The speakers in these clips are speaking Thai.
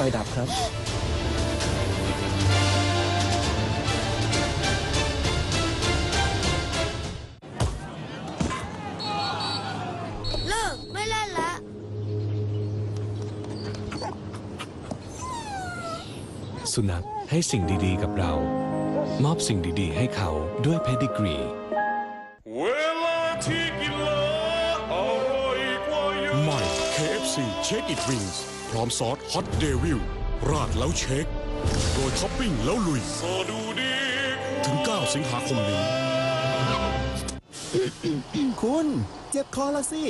ไฟดับครับเลิกไม่เล่นละสุนัขให้สิ่งดีๆกับเรา มอบสิ่งดีๆ ให้เขาด้วยเพดิกรีเวลาที่กินเหล้าอร่อยกว่าเยอะใหม่ KFC Shake It Wings พร้อมซอส Hot Devil ราดแล้วเช็คโดยท็อปปิ้งแล้วลุยดูดีถึง 9 สิงหาคมนี้ คุณ เจ็บคอละสิ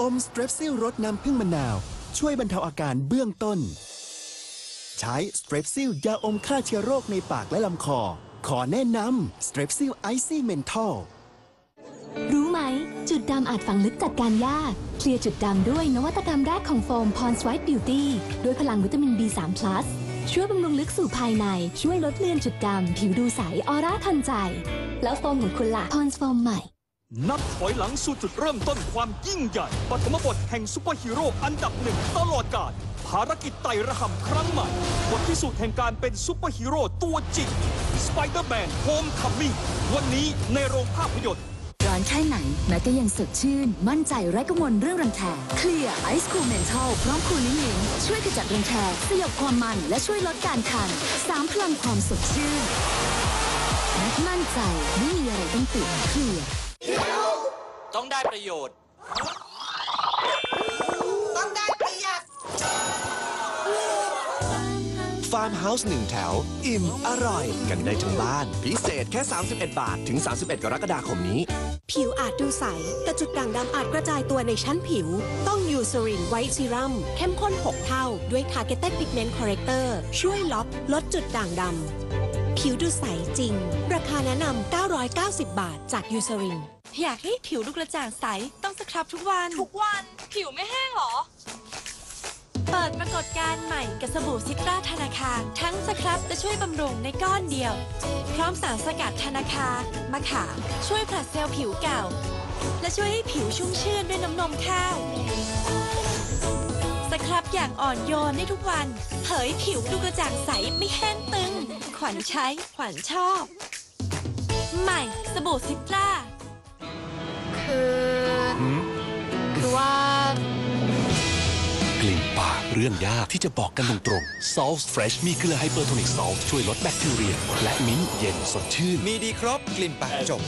อมสเตรปซิลรสน้ำผึ้งมะนาว ช่วยบรรเทาอาการเบื้องต้น ใช้สเตรปซิลยาอมฆ่าเชื้อโรคในปากและลำคอ ขอแนะนำสเตรปซิลไอซี่เมนทอลรู้ จุดดำอาจฝังลึกจัดการยาก เคลียร์จุดดำด้วยนวัตกรรมแรกของโฟม Pond's White Beauty ด้วยพลังวิตามิน B3 Plus ช่วยบำรุงลึกสู่ภายใน ช่วยลดเลือนจุดดำ ผิวดูใส ออร่าทันใจ แล้วโฟมของคุณล่ะ Pond's Foam ใหม่ นับถอยหลังสู่จุดเริ่มต้นความยิ่งใหญ่ปฐมบทแห่งซุปเปอร์ฮีโร่อันดับหนึ่งตลอดกาลภารกิจไต่ระห่ำครั้งใหม่บทพิสูจน์แห่งการเป็นซุปเปอร์ฮีโร่ตัวจริง Spider-Man Homecoming วันนี้ในโรงภาพยนตร์านแค่ไหนแม้ก็ยังสดชื่น มั่นใจไร้กังวลเรื่องรังแคเคลียร์ไอซ์คูลเมนทัลพร้อมคูลิ่งลิงช่วยขจัดรังแคสยบความมันและช่วยลดการคันสามพลังความสดชื่นมั่นใจไม่มีอะไรต้องติดเคลียร์ต้องได้ประโยชน์ ฟาร์มเฮาส์หนึ่งแถว อิ่ม อร่อย กันได้ทั้งบ้าน พิเศษแค่ 31 บาท ถึง 31 กรกฎาคมนี้ ผิวอาจดูใส แต่จุดด่างดำอาจกระจายตัวในชั้นผิว ต้องยูซ r รินไวท์ซีรัมเข้มข้น 6 เท่า ด้วย Targeted Pigment Corrector ช่วยล็อกลดจุดด่างดำผิวดูใสจริง ราคาแนะนำ990 บาท จากยูซ r รินอยากให้ผิวดูกระจ่างใสต้องสครับทุกวัน ทุกวัน ผิวไม่แห้งหรอเปิ ดปรากฏการณ์ใหม่กับสบู่ซิตราธนาคาร ทั้งสครับและช่วยบำรุงในก้อนเดียว พร้อมสารสกัดธนาคารมะขามช่วยผลัดเซลล์ผิวเก่า และช่วยให้ผิวชุ่มชื่นด้วยน้ำนมข้าว สครับอย่างอ่อนโยนได้ทุกวัน เผยผิวดูกระจ่างใสไม่แห้งตึง ขวัญใช้ขวัญชอบ ใหม่สบู่ซิตรา เรื่องยากที่จะบอกกันตรงๆ Salt Fresh มีเกลือไฮเปอร์โทนิกซอลช่วยลดแบคทีเรีย และมิ้นท์เย็นสดชื่น มีดีครบกลิ่นปากจบ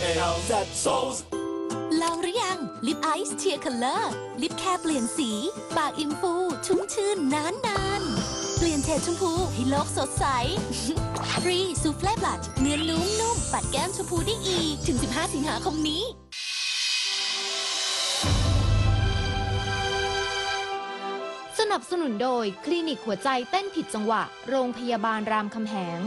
ลองหรือยัง ลิปไอซ์เทียร์คัลเลอร์ ลิปแค่เปลี่ยนสี ปากอิ่มฟูชุ่มชื่นนานนานๆเปลี่ยนเฉดชมพูให้โลกสดใส ฟรีซูเฟ่บลัชเนื้อนุ่มนุ่มๆปัดแก้มชมพูได้อีก ถึง 15 สิงหาคมนี้ นับสนุนโดยคลินิกหัวใจเต้นผิดจังหวะ โรงพยาบาลรามคำแหง